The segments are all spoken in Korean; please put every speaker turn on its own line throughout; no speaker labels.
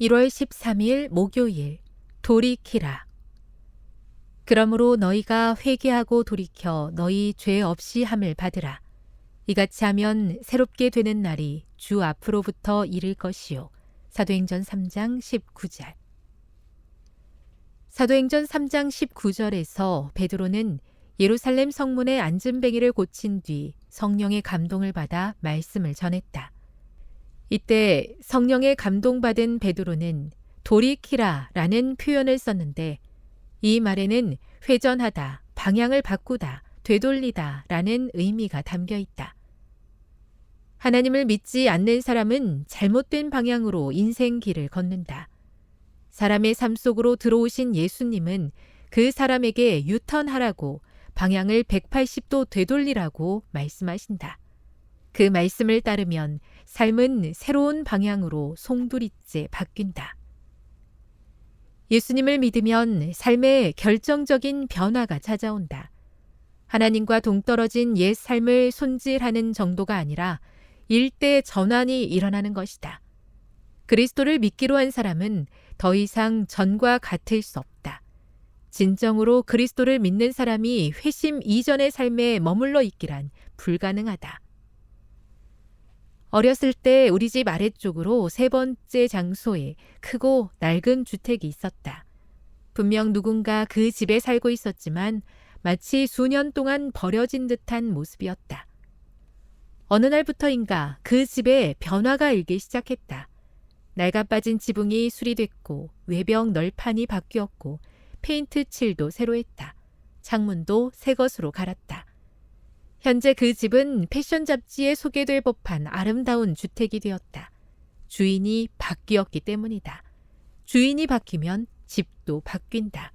1월 13일 목요일 돌이키라. 그러므로 너희가 회개하고 돌이켜 너희 죄 없이 함을 받으라. 이같이 하면 새롭게 되는 날이 주 앞으로부터 이를 것이요. 사도행전 3장 19절. 사도행전 3장 19절에서 베드로는 예루살렘 성문의 앉은 뱅이를 고친 뒤 성령의 감동을 받아 말씀을 전했다. 이때 성령의 감동받은 베드로는 돌이키라 라는 표현을 썼는데 이 말에는 회전하다, 방향을 바꾸다, 되돌리다 라는 의미가 담겨 있다. 하나님을 믿지 않는 사람은 잘못된 방향으로 인생 길을 걷는다. 사람의 삶 속으로 들어오신 예수님은 그 사람에게 유턴하라고 방향을 180도 되돌리라고 말씀하신다. 그 말씀을 따르면 삶은 새로운 방향으로 송두리째 바뀐다. 예수님을 믿으면 삶에 결정적인 변화가 찾아온다. 하나님과 동떨어진 옛 삶을 손질하는 정도가 아니라 일대 전환이 일어나는 것이다. 그리스도를 믿기로 한 사람은 더 이상 전과 같을 수 없다. 진정으로 그리스도를 믿는 사람이 회심 이전의 삶에 머물러 있기란 불가능하다. 어렸을 때 우리 집 아래쪽으로 세 번째 장소에 크고 낡은 주택이 있었다. 분명 누군가 그 집에 살고 있었지만 마치 수년 동안 버려진 듯한 모습이었다. 어느 날부터인가 그 집에 변화가 일기 시작했다. 낡아 빠진 지붕이 수리됐고 외벽 널판이 바뀌었고 페인트 칠도 새로 했다. 창문도 새 것으로 갈았다. 현재 그 집은 패션 잡지에 소개될 법한 아름다운 주택이 되었다. 주인이 바뀌었기 때문이다. 주인이 바뀌면 집도 바뀐다.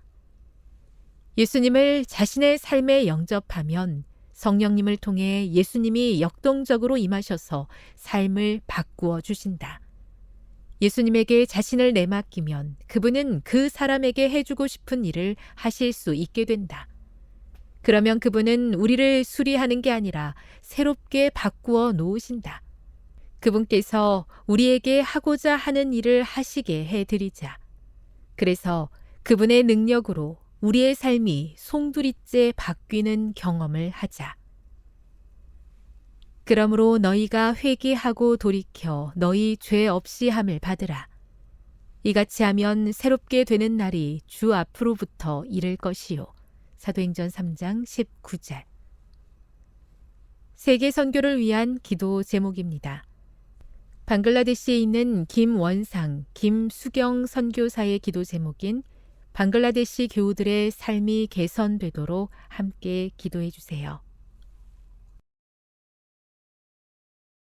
예수님을 자신의 삶에 영접하면 성령님을 통해 예수님이 역동적으로 임하셔서 삶을 바꾸어 주신다. 예수님에게 자신을 내맡기면 그분은 그 사람에게 해주고 싶은 일을 하실 수 있게 된다. 그러면 그분은 우리를 수리하는 게 아니라 새롭게 바꾸어 놓으신다. 그분께서 우리에게 하고자 하는 일을 하시게 해드리자. 그래서 그분의 능력으로 우리의 삶이 송두리째 바뀌는 경험을 하자. 그러므로 너희가 회개하고 돌이켜 너희 죄 없이 함을 받으라. 이같이 하면 새롭게 되는 날이 주 앞으로부터 이를 것이요. 사도행전 3장 19절. 세계 선교를 위한 기도 제목입니다. 방글라데시에 있는 김원상, 김수경 선교사의 기도 제목인 방글라데시 교우들의 삶이 개선되도록 함께 기도해 주세요.